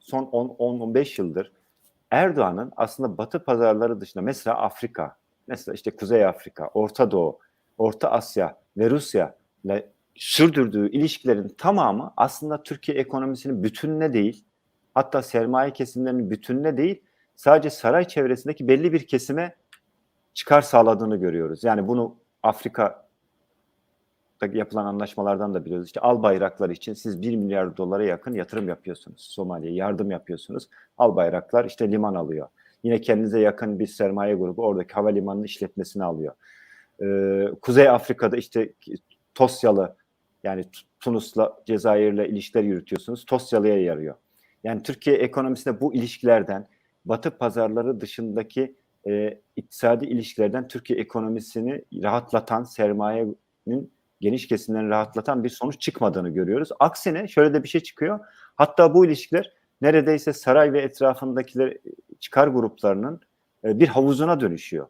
son 10-15 yıldır Erdoğan'ın aslında Batı pazarları dışında mesela Afrika, mesela işte Kuzey Afrika, Orta Doğu, Orta Asya ve Rusya ile sürdürdüğü ilişkilerin tamamı aslında Türkiye ekonomisinin bütününe değil, hatta sermaye kesimlerinin bütününe değil, sadece saray çevresindeki belli bir kesime çıkar sağladığını görüyoruz. Yani bunu Afrika yapılan anlaşmalardan da biliyoruz. İşte al bayraklar için siz 1 milyar dolara yakın yatırım yapıyorsunuz. Somali'ye yardım yapıyorsunuz. Al bayraklar işte liman alıyor. Yine kendinize yakın bir sermaye grubu oradaki havalimanının işletmesini alıyor. Ee, Kuzey Afrika'da işte Tosyalı yani Tunus'la Cezayir'le ilişkiler yürütüyorsunuz. Tosyalı'ya yarıyor. Yani Türkiye ekonomisinde bu ilişkilerden Batı pazarları dışındaki e, iktisadi ilişkilerden Türkiye ekonomisini rahatlatan sermayenin geniş kesimlerini rahatlatan bir sonuç çıkmadığını görüyoruz. Aksine şöyle de bir şey çıkıyor. Hatta bu ilişkiler neredeyse saray ve etrafındakiler çıkar gruplarının e, bir havuzuna dönüşüyor.